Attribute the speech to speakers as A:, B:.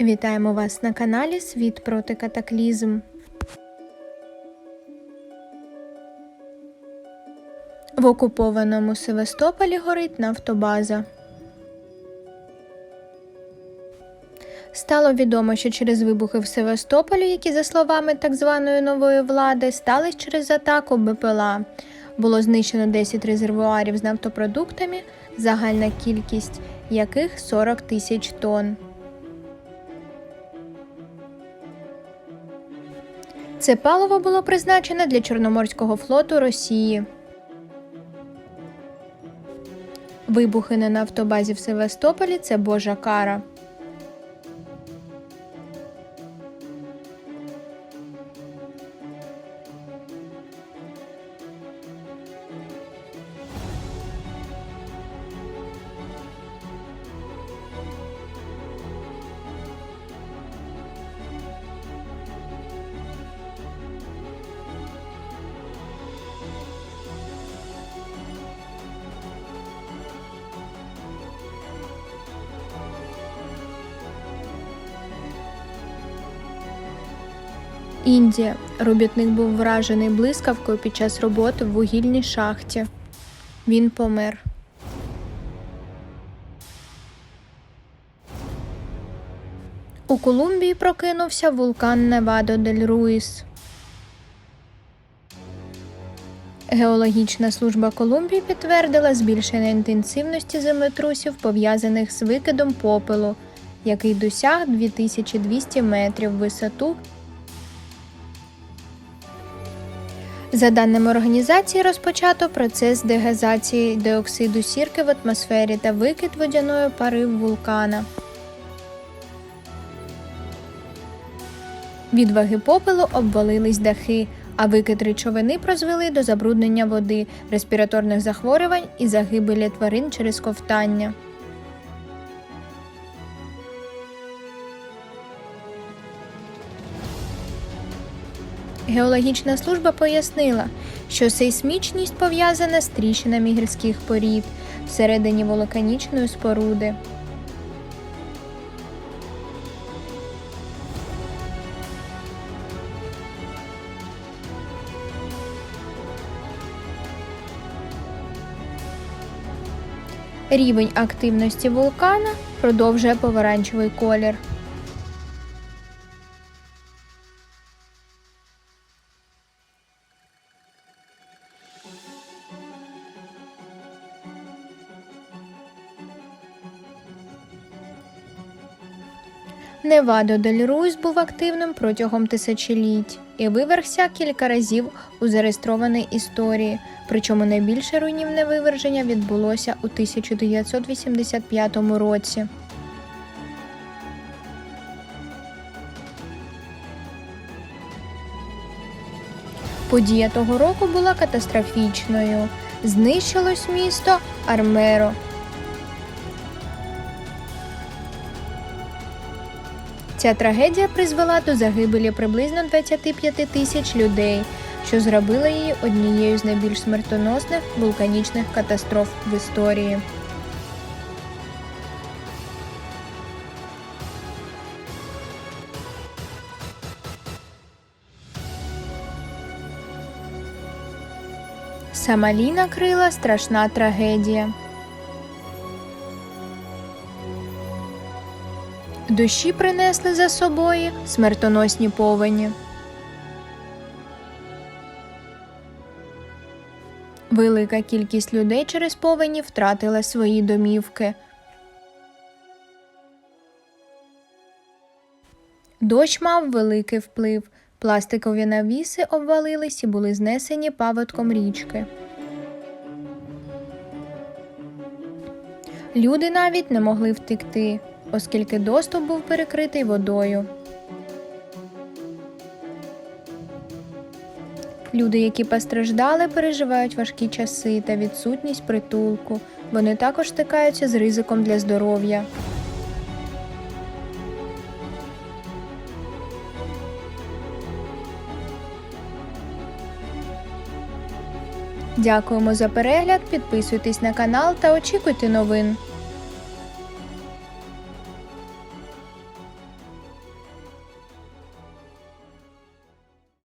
A: Вітаємо вас на каналі Світ проти катаклізм. В окупованому Севастополі горить нафтобаза. Стало відомо, що через вибухи в Севастополі, які, за словами так званої нової влади, стались через атаку БПЛА. Було знищено 10 резервуарів з нафтопродуктами, загальна кількість яких 40 тисяч тонн. Це паливо було призначене для Чорноморського флоту Росії. Вибухи на нафтобазі в Севастополі це Божа кара. Індія. Робітник був вражений блискавкою під час роботи в вугільній шахті. Він помер. У Колумбії прокинувся вулкан Невадо дель Руїс. Геологічна служба Колумбії підтвердила збільшення інтенсивності землетрусів, пов'язаних з викидом попелу, який досяг 2200 метрів висоту За даними організації, розпочато процес дегазації диоксиду сірки в атмосфері та викид водяної пари вулкана. Від ваги попелу обвалились дахи, а викид речовини призвели до забруднення води, респіраторних захворювань і загибелі тварин через ковтання. Геологічна служба пояснила, що сейсмічність пов'язана з тріщинами гірських порід всередині вулканічної споруди. Рівень активності вулкана продовжує помаранчевий колір. Невадо дель Руйс був активним протягом тисячоліть і вивергся кілька разів у зареєстрованій історії, причому найбільше руйнівне виверження відбулося у 1985 році. Подія того року була катастрофічною. Знищилось місто Армеро, Ця трагедія призвела до загибелі приблизно 25 тисяч людей, що зробило її однією з найбільш смертоносних вулканічних катастроф в історії. Самалі накрила страшна трагедія. Дощі принесли за собою смертоносні повені. Велика кількість людей через повені втратила свої домівки. Дощ мав великий вплив. Пластикові навіси обвалились і були знесені паводком річки. Люди навіть не могли втекти оскільки доступ був перекритий водою. Люди, які постраждали, переживають важкі часи та відсутність притулку. Вони також стикаються з ризиком для здоров'я. Дякуємо за перегляд. Підписуйтесь на канал та очікуйте новин.